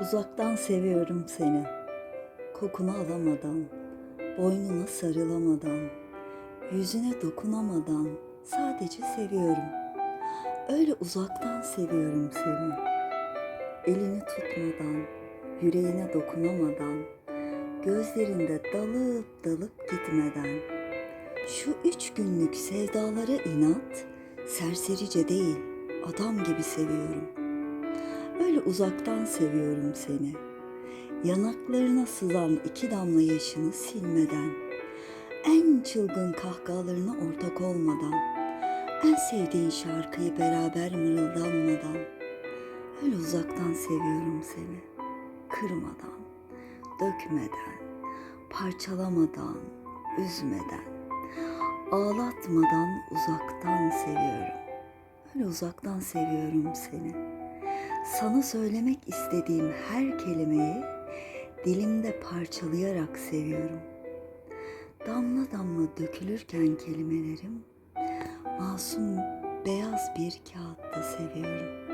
Uzaktan seviyorum seni. Kokunu alamadan, boynuna sarılamadan, yüzüne dokunamadan sadece seviyorum. Öyle uzaktan seviyorum seni. Elini tutmadan, yüreğine dokunamadan, gözlerinde dalıp dalıp gitmeden. Şu üç günlük sevdalara inat, serserice değil, adam gibi seviyorum. Öyle uzaktan seviyorum seni. Yanaklarına sızan iki damla yaşını silmeden, en çılgın kahkahalarına ortak olmadan, en sevdiğin şarkıyı beraber mırıldanmadan, öyle uzaktan seviyorum seni. Kırmadan, dökmeden, parçalamadan, üzmeden, ağlatmadan uzaktan seviyorum. Öyle uzaktan seviyorum seni. Sana söylemek istediğim her kelimeyi dilimde parçalayarak seviyorum. Damla damla dökülürken kelimelerim masum beyaz bir kağıtta seviyorum.